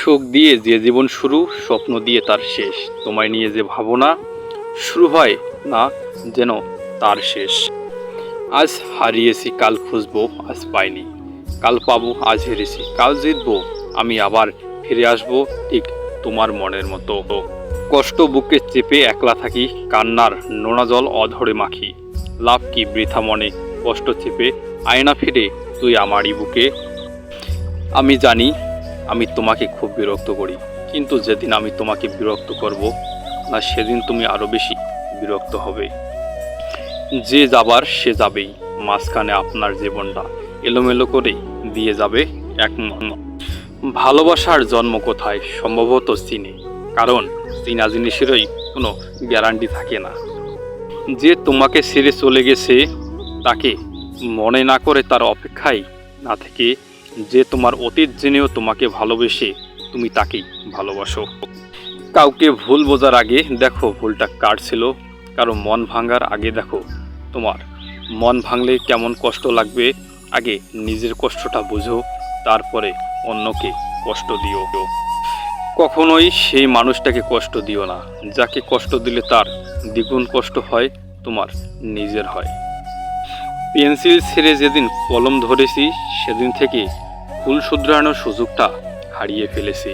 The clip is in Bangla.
সুখ দিয়ে যে জীবন শুরু, স্বপ্ন দিয়ে তার শেষ। তোমায় নিয়ে যে ভাবনা শুরু হয়, না যেন তার শেষ। আজ হারিয়েছি, কাল খুঁজবো, আজ পাইনি। কাল পাবো, আজ হেরেছি, কাল জিতবো, আমি আবার ফিরে আসব ঠিক তোমার মনের মতো। কষ্ট বুকে চেপে একলা থাকি, কান্নার নোনা জল অধরে মাখি। লাভ কি বৃথা মনে, কষ্ট চেপে আয়না ফিরে তুই আমারই বুকে। আমি জানি আমি তোমাকে খুব বিরক্ত করি। কিন্তু যেদিন আমি তোমাকে বিরক্ত করব, না সেদিন তুমি আরও বেশি বিরক্ত হবে। যে যাবার সে যাবেই, মাঝখানে আপনার জীবনটা এলোমেলো করে দিয়ে যাবে এক ভালোবাসার জন্ম কোথায়? সম্ভবত চীনে। কারণ চীনা জিনিসেরই কোনো গ্যারান্টি থাকে না। যে তোমাকে ছেড়ে চলে গেছে, তাকে মনে না করে তার অপেক্ষায় না থেকে যে তোমার অতীত জেনেও তোমাকে ভালোবেসে তুমি তাকেই ভালোবাসো। কাউকে ভুল বোঝার আগে দেখো ভুলটা কার ছিল, কারও মন ভাঙার আগে দেখো তোমার। মন ভাঙলে কেমন কষ্ট লাগবে, আগে নিজের কষ্টটা বুঝো, তারপরে অন্যকে কষ্ট দিও। কখনোই সেই মানুষটাকে কষ্ট দিও না, যাকে কষ্ট দিলে তার দ্বিগুণ কষ্ট হয়, তোমার নিজের হয়। পেন্সিল ছেড়ে যেদিন কলম ধরেছি সেদিন থেকে ফুল শুধরানোর সুযোগটা হারিয়ে ফেলেছি।